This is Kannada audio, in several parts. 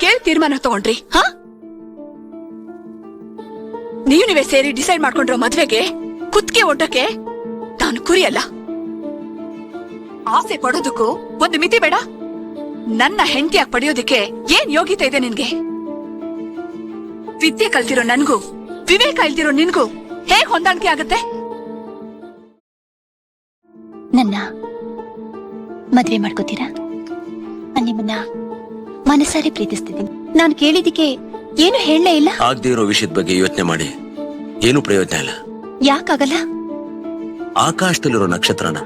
ಕೇಳಿ ತೀರ್ಮಾನ ತಗೊಂಡ್ರಿ. ಹಾ? ನೀವು ನೀವೇ ಸೇರಿ ಡಿಸೈಡ್ ಮಾಡ್ಕೊಂಡ್ರೋ ಮದ್ವೆಗೆ ಕುತ್ತಿಗೆ ಒಡ್ಡಕ್ಕೆ ನಾನು ಕುರಿಯಲ್ಲ. ಆಸೆ ಪಡೋದಕ್ಕೂ ಒಂದು ಮಿತಿ ಬೇಡ. ನನ್ನ ಹೆಂಡತಿಯಾಗಿ ಪಡೆಯೋದಿಕ್ಕೆ ಏನ್ ಯೋಗ್ಯತೆ ಇದೆ ನಿನ್ಗೆ? ವಿದ್ಯೆ ಕಲ್ತಿರೋ ನನ್ಗೂ, ವಿವೇಕ ಇಲ್ದಿರೋ ನಿನ್ಗೂ ಹೇಗ್ ಹೊಂದಾಣಿಕೆ ಆಗತ್ತೆ? ನನ್ನ ಮದ್ವೆ ಮಾಡ್ಕೋತೀರಾ? ನಾನ್ ನಿಮ್ಮನ್ನ ಮನಸಾರಿ ಪ್ರೀತಿಸ್ತಿದ್ದೀನಿ. ನಾನು ಕೇಳಿದಕ್ಕೆ ಏನು ಹೇಳಲೇ ಇಲ್ಲ. ಆಗದೇ ಇರೋ ವಿಷಯದ ಬಗ್ಗೆ ಯೋಚನೆ ಮಾಡಿ. ಏನು ಪ್ರಯೋಜನ ಇಲ್ಲ. ಯಾಕಾಗಲ್ಲ? ಆಕಾಶದಲ್ಲಿರೋ ನಕ್ಷತ್ರನ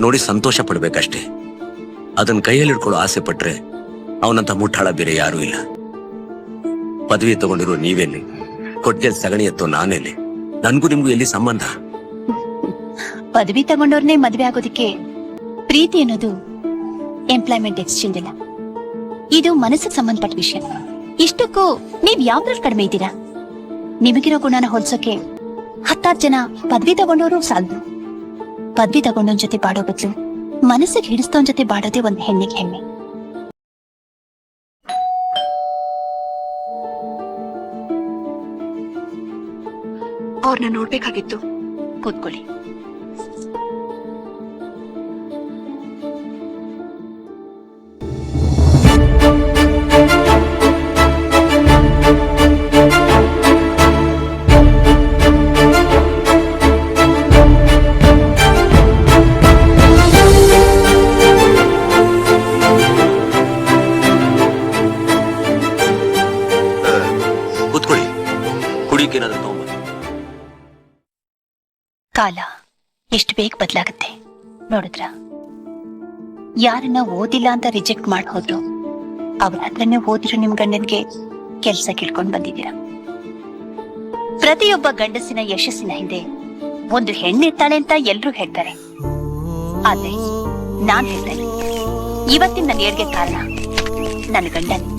ನೋಡಿ ಸಂತೋಷ ಪಡ್ಬೇಕಷ್ಟೇ. ಅದನ್ನ ಕೈಯಲ್ಲಿ ಹಿಡ್ಕೊಳ್ಳೋ ಆಸೆ ಪಟ್ರೆ ಅವನಂತ ಮುಟ್ಟಾಳ ಬೇರೆ ಯಾರೂ ಇಲ್ಲ. ಪದವಿ ತಗೊಂಡಿರೋ ನೀವೆಲ್ಲಿ? ಕೊಟ್ಟೆ ಸಗಣಿ ಎತ್ತೋ ನಾನೆಲ್ಲಿ? ನನ್ಗೂ ನಿಮ್ಗೂ ಎಲ್ಲಿ ಸಂಬಂಧ? ಪದವಿ ತಗೊಂಡವ್ರನ್ನೇ ಮದ್ವೆ ಆಗೋದಿಕ್ಕೆ ಪ್ರೀತಿ ಅನ್ನೋದು ಎಂಪ್ಲಾಯ್ಮೆಂಟ್ ಎಕ್ಸ್ಚೇಂಜ್ ಇಲ್ಲ ಇದು ಮನಸ್ಸಿಗೆ ಸಂಬಂಧಪಟ್ಟ ವಿಷಯ. ಇಷ್ಟಕ್ಕೂ ನೀವ್ ಯಾವ್ದ್ರಲ್ಲಿ ಕಡಿಮೆ ಇದ್ದೀರಾ? ನಿಮಗಿರೋ ಗುಣನ ಹೋಲ್ಸೋಕೆ ಹತ್ತಾರು ಜನ ಪದವಿ ತಗೊಂಡವರು ಸಾಲದು ಪದವಿ ತಗೊಂಡವನ್ ಜೊತೆ ಬಾಡೋ ಬದಲು ಮನಸ್ಸಿಗೆ ಹಿಡಿಸ್ತವನ್ ಜೊತೆ ಬಾಡೋದೇ ಒಂದ್ ಹೆಣ್ಣಿಗೆ ಹೆಮ್ಮೆ. ಅವ್ರನ್ನ ನೋಡ್ಬೇಕಾಗಿತ್ತು. ಕೂತ್ಕೊಳ್ಳಿ ಕೂತ್ಕೊಳ್ಳಿ. ಕುಡಿಯಕ್ಕೇನಾದ್ರೂ ತಗೊಂಬ ಕಾಲ, ಎಷ್ಟು ಬೇಗ ಬದಲಾಗುತ್ತೆ? ನೋಡಿದ್ರ? ಯಾರನ್ನ ಓದಿಲ್ಲ ಅಂತ ರಿಜೆಕ್ಟ್ ಮಾಡಿ ಹೋದ್ರು ಅವ್ರ ಹತ್ರನೇ ಓದಿರೋ ನಿಮ್ ಗಂಡನ್ಗೆ ಕೆಲ್ಸ ಕಿಳ್ಕೊಂಡ್ ಬಂದಿದ್ದೀರ? ಪ್ರತಿಯೊಬ್ಬ ಗಂಡಸಿನ ಯಶಸ್ಸಿನ ಹಿಂದೆ ಒಂದು ಹೆಣ್ಣಿರ್ತಾಳೆ ಅಂತ ಎಲ್ರೂ ಹೇಳ್ತಾರೆ. ಆದ್ರೆ ನಾನ್ ಹೇಳ್ತೇನೆ ಇವತ್ತಿನ ನನ್ನ ಏಳ್ಗೆ ಕಾರಣ, ನನ್ನ ಗಂಡನೇ.